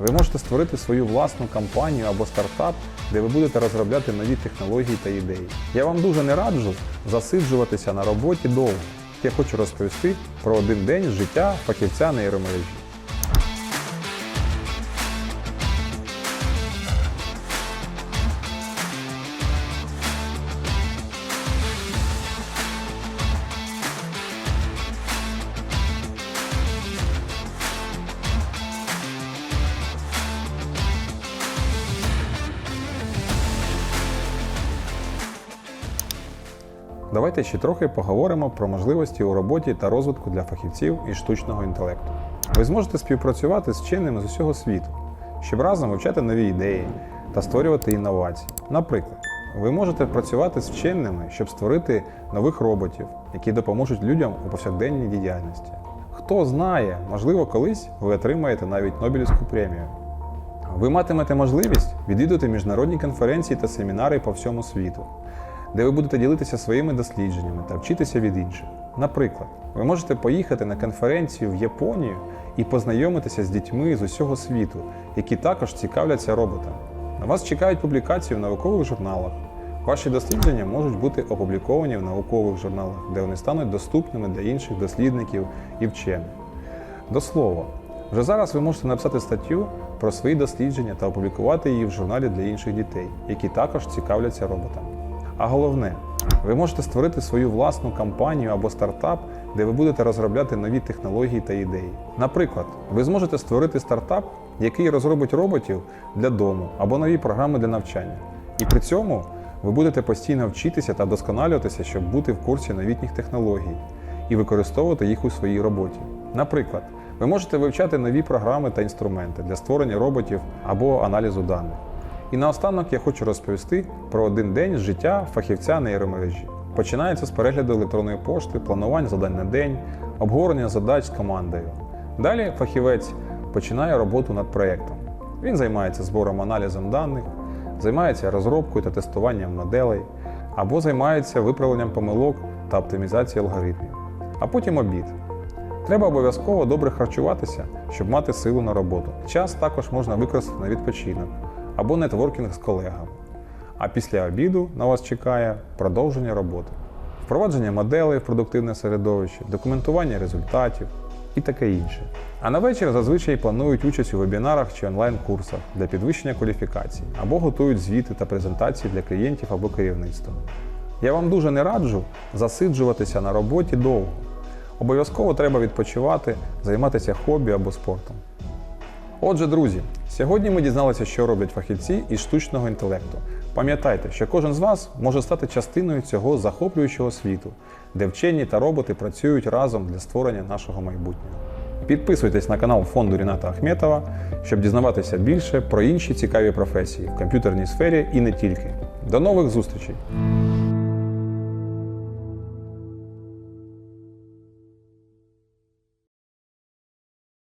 Ви можете створити свою власну компанію або стартап, де ви будете розробляти нові технології та ідеї. Я вам дуже не раджу засиджуватися на роботі довго. Я хочу розповісти про один день життя фахівця нейромережі. Давайте ще трохи поговоримо про можливості у роботі та розвитку для фахівців із штучного інтелекту. Ви зможете співпрацювати з вченими з усього світу, щоб разом вивчати нові ідеї та створювати інновації. Наприклад, ви можете працювати з вченими, щоб створити нових роботів, які допоможуть людям у повсякденній діяльності. Хто знає, можливо, колись ви отримаєте навіть Нобелівську премію. Ви матимете можливість відвідувати міжнародні конференції та семінари по всьому світу, де ви будете ділитися своїми дослідженнями та вчитися від інших. Наприклад, ви можете поїхати на конференцію в Японію і познайомитися з дітьми з усього світу, які також цікавляться роботами. На вас чекають публікації в наукових журналах. Ваші дослідження можуть бути опубліковані в наукових журналах, де вони стануть доступними для інших дослідників і вчених. До слова, вже зараз ви можете написати статтю про свої дослідження та опублікувати її в журналі для інших дітей, які також цікавляться роботами. А головне, ви можете створити свою власну компанію або стартап, де ви будете розробляти нові технології та ідеї. Наприклад, ви зможете створити стартап, який розробить роботів для дому або нові програми для навчання. І при цьому ви будете постійно вчитися та вдосконалюватися, щоб бути в курсі новітніх технологій і використовувати їх у своїй роботі. Наприклад, ви можете вивчати нові програми та інструменти для створення роботів або аналізу даних. І наостанок я хочу розповісти про один день з життя фахівця нейромережі. Починається з перегляду електронної пошти, планування завдань на день, обговорення задач з командою. Далі фахівець починає роботу над проєктом. Він займається збором аналізом даних, займається розробкою та тестуванням моделей, або займається виправленням помилок та оптимізацією алгоритмів. А потім обід. Треба обов'язково добре харчуватися, щоб мати силу на роботу. Час також можна використати на відпочинок або нетворкінг з колегами. А після обіду на вас чекає продовження роботи, впровадження моделей в продуктивне середовище, документування результатів і таке інше. А на вечір зазвичай планують участь у вебінарах чи онлайн-курсах для підвищення кваліфікації або готують звіти та презентації для клієнтів або керівництва. Я вам дуже не раджу засиджуватися на роботі довго. Обов'язково треба відпочивати, займатися хобі або спортом. Отже, друзі, сьогодні ми дізналися, що роблять фахівці із штучного інтелекту. Пам'ятайте, що кожен з вас може стати частиною цього захоплюючого світу, де вчені та роботи працюють разом для створення нашого майбутнього. Підписуйтесь на канал фонду Ріната Ахметова, щоб дізнаватися більше про інші цікаві професії в комп'ютерній сфері і не тільки. До нових зустрічей!